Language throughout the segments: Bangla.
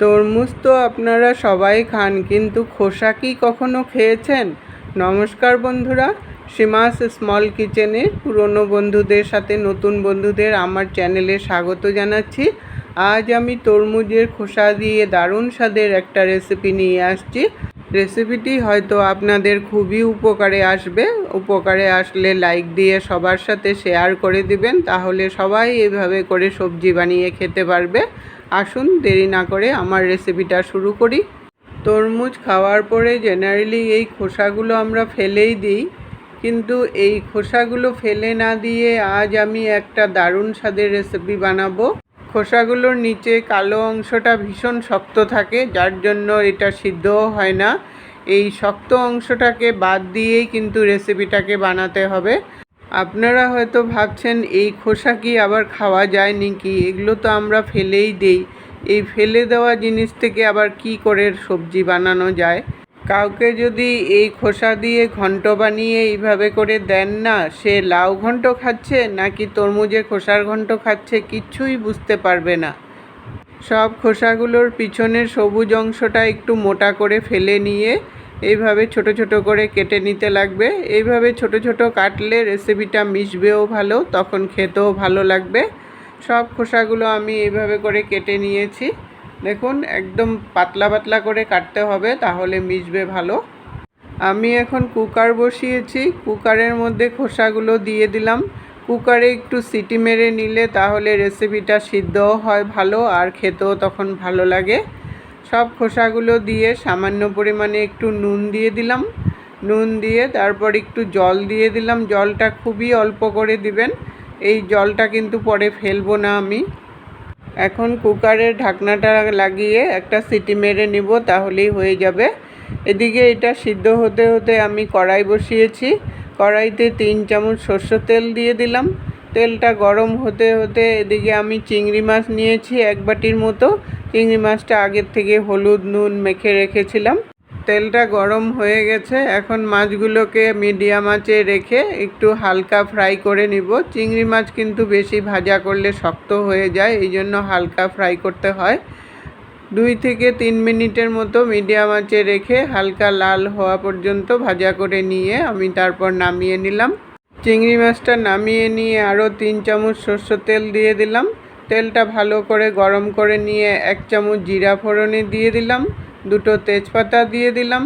তরমুজ তো আপনারা সবাই খান, কিন্তু খোসা কি কখনো খেয়েছেন? নমস্কার বন্ধুরা, সীমাস স্মল কিচেনে পুরনো বন্ধুদের সাথে নতুন বন্ধুদের আমার চ্যানেলে স্বাগত জানাচ্ছি। আজ আমি তরমুজের খোসা দিয়ে দারুণ স্বাদের একটা রেসিপি নিয়ে আসছি। রেসিপিটি হয়তো আপনাদের খুবই উপকারে আসবে। উপকারে আসলে লাইক দিয়ে সবার সাথে শেয়ার করে দিবেন, তাহলে সবাই এভাবে করে সবজি বানিয়ে খেতে পারবে। আসুন, দেরি না করে আমার রেসিপিটা শুরু করি। তরমুজ খাওয়ার পরে জেনারেলি এই খোসাগুলো আমরা ফেলেই দিই। কিন্তু এই খোসাগুলো ফেলে না দিয়ে আজ আমি একটা দারুণ স্বাদের রেসিপি বানাবো। খোসাগুলোর নিচে কালো অংশটা ভীষণ শক্ত থাকে, যার জন্য এটা সিদ্ধও হয় না। এই শক্ত অংশটাকে বাদ দিয়েই কিন্তু রেসিপিটাকে বানাতে হবে। আপনারা হয়তো ভাবছেন, এই খোসা কি আবার খাওয়া যায় নাকি? এগুলো তো আমরা ফেলেই দেই। এই ফেলে দেওয়া জিনিস থেকে আবার কি করে সবজি বানানো যায়? কাউকে যদি এই খোসা দিয়ে ঘন্ট বানিয়ে এইভাবে করে দেন না, সে লাউ ঘন্ট খাচ্ছে নাকি তরমুজের খোসার ঘন্ট খাচ্ছে কিচ্ছুই বুঝতে পারবে না। সব খোসাগুলোর পিছনের সবুজ অংশটা একটু মোটা করে ফেলে নিয়ে এইভাবে ছোট ছোট করে কেটে নিতে লাগবে। এইভাবে ছোট ছোট কাটলে রেসিপিটা মিশবেও ভালো, তখন খেতেও ভালো লাগবে। সব খোসাগুলো আমি এইভাবে করে কেটে নিয়েছি। দেখুন, একদম পাতলা পাতলা করে কাটতে হবে, তাহলে মিশবে ভালো। আমি এখন কুকার বসিয়েছি, কুকারের মধ্যে খোসাগুলো দিয়ে দিলাম। কুকারে একটু সিটি মেরে নিলে তাহলে রেসিপিটা সিদ্ধও হয় ভালো আর খেতেও তখন ভালো লাগে। সব খোসাগুলো দিয়ে সামান্য পরিমাণে একটু নুন দিয়ে দিলাম। নুন দিয়ে তারপর একটু জল দিয়ে দিলাম। জলটা খুবই অল্প করে দিবেন। এই জলটা কিন্তু পরে ফেলব না আমি। এখন কুকারের ঢাকনাটা লাগিয়ে একটা সিটি মেরে নিব, তাহলেই হয়ে যাবে। এদিকে এটা সিদ্ধ হতে হতে আমি কড়াই বসিয়েছি। কড়াইতে তিন চামচ সর্ষ তেল দিয়ে দিলাম। তেলটা গরম হতে হতে এদিকে আমি চিংড়ি মাছ নিয়েছি এক বাটির মতো। চিংড়ি মাছটা আগের থেকে হলুদ নুন মেখে রেখেছিলাম। তেলটা গরম হয়ে গেছে। এখন মাছগুলোকে মিডিয়াম আঁচে রেখে একটু হালকা ফ্রাই করে নিব। চিংড়ি মাছ কিন্তু বেশি ভাজা করলে শক্ত হয়ে যায়, এই জন্য হালকা ফ্রাই করতে হয়। দুই থেকে তিন মিনিটের মতো মিডিয়াম আঁচে রেখে হালকা লাল হওয়া পর্যন্ত ভাজা করে নিয়ে আমি তারপর নামিয়ে নিলাম। চিংড়ি মাছটা নামিয়ে নিয়ে আরও তিন চামচ সর্ষ তেল দিয়ে দিলাম। তেলটা ভালো করে গরম করে নিয়ে এক চামচ জিরা ফোড়নে দিয়ে দিলাম। দুটো তেজপাতা দিয়ে দিলাম।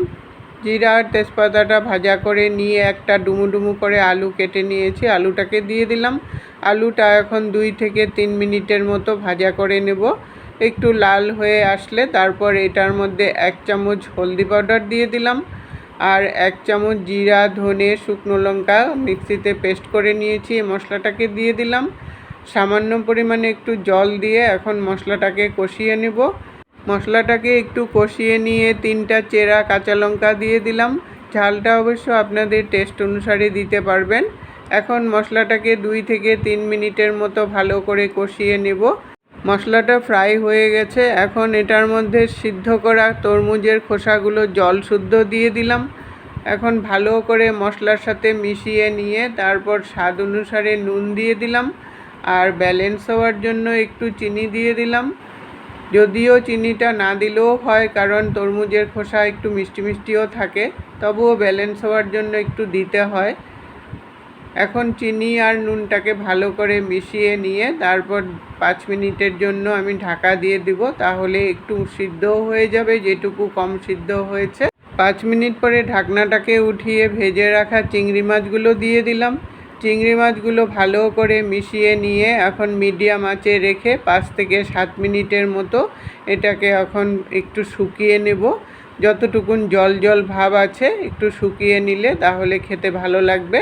জিরা আর তেজপাতাটা ভাজা করে নিয়ে একটা ডুমু ডুমু করে আলু কেটে নিয়েছি, আলুটাকে দিয়ে দিলাম। আলুটা এখন দুই থেকে তিন মিনিটের মতো ভাজা করে নেব। একটু লাল হয়ে আসলে তারপর এটার মধ্যে এক চামচ হলদি পাউডার দিয়ে দিলাম আর এক চামচ জিরা, ধনে, শুকনো লঙ্কা মিক্সিতে পেস্ট করে নিয়েছি মশলাটাকে দিয়ে দিলাম। সামান্য পরিমাণে একটু জল দিয়ে এখন মশলাটাকে কষিয়ে নেব। মশলাটাকে একটু কষিয়ে নিয়ে তিনটা চেরা কাঁচা লঙ্কা দিয়ে দিলাম। ঝালটা অবশ্য আপনাদের টেস্ট অনুসারে দিতে পারবেন। এখন মশলাটাকে দুই থেকে তিন মিনিটের মতো ভালো করে কষিয়ে নেব। মশলাটা ফ্রাই হয়ে গেছে। এখন এটার মধ্যে সিদ্ধ করা তরমুজের খোসাগুলো জল শুদ্ধ দিয়ে দিলাম। এখন ভালো করে মশলার সাথে মিশিয়ে নিয়ে তারপর স্বাদ অনুসারে নুন দিয়ে দিলাম। আর ব্যালেন্স হওয়ার জন্য একটু চিনি দিয়ে দিলাম। যদিও চিনিটা না দিলেও হয় কারণ তরমুজের খোসা একটু মিষ্টি মিষ্টিও থাকে, তবুও ব্যালেন্স হওয়ার জন্য একটু দিতে হয়। এখন চিনি আর নুনটাকে ভালো করে মিশিয়ে নিয়ে তারপর পাঁচ মিনিটের জন্য আমি ঢাকা দিয়ে দিব, তাহলে একটু সিদ্ধও হয়ে যাবে, যেটুকু কম সিদ্ধ হয়েছে। পাঁচ মিনিট পরে ঢাকনাটাকে উঠিয়ে ভেজে রাখা চিংড়ি মাছগুলো দিয়ে দিলাম। চিংড়ি মাছগুলো ভালো করে মিশিয়ে নিয়ে এখন মিডিয়াম আঁচে রেখে পাঁচ থেকে সাত মিনিটের মতো এটাকে এখন একটু শুকিয়ে নেব। যতটুকুন জল জল ভাব আছে একটু শুকিয়ে নিলে তাহলে খেতে ভালো লাগবে।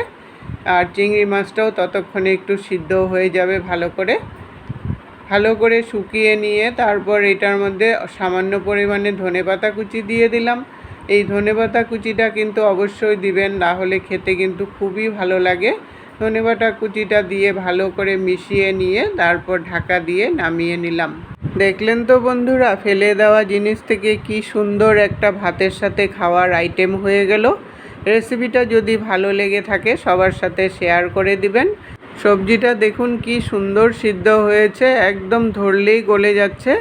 আর চিংড়ি মাছটাও ততক্ষণে একটু সিদ্ধ হয়ে যাবে ভালো করে। ভালো করে শুকিয়ে নিয়ে তারপর এটার মধ্যে সামান্য পরিমাণে ধনে পাতা কুচি দিয়ে দিলাম। এই ধনে পাতা কুচিটা কিন্তু অবশ্যই দিবেন, না হলে খেতে কিন্তু খুবই ভালো লাগে। ধনেবাটা কুচিটা দিয়ে ভালো করে মিশিয়ে নিয়ে তারপর ঢাকা দিয়ে নামিয়ে নিলাম। দেখলেন তো বন্ধুরা, ফেলে দেওয়া জিনিস থেকে কি সুন্দর একটা ভাতের সাথে খাওয়ার আইটেম হয়ে গেল। রেসিপিটা যদি ভালো লেগে থাকে, সবার সাথে শেয়ার করে দিবেন। সবজিটা দেখুন কি সুন্দর সিদ্ধ হয়েছে, একদম ধরলেই গলে যাচ্ছে।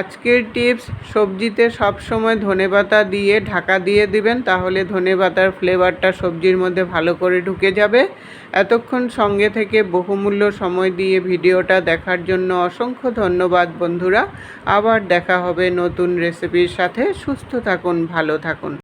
আজকের টিপস, সবজিতে সবসময় ধনেপাতা দিয়ে ঢাকা দিয়ে দিবেন, তাহলে ধনে পাতার ফ্লেভারটা সবজির মধ্যে ভালো করে ঢুকে যাবে। এতক্ষণ সঙ্গে থেকে বহুমূল্য সময় দিয়ে ভিডিওটা দেখার জন্য অসংখ্য ধন্যবাদ বন্ধুরা। আবার দেখা হবে নতুন রেসিপির সাথে। সুস্থ থাকুন, ভালো থাকুন।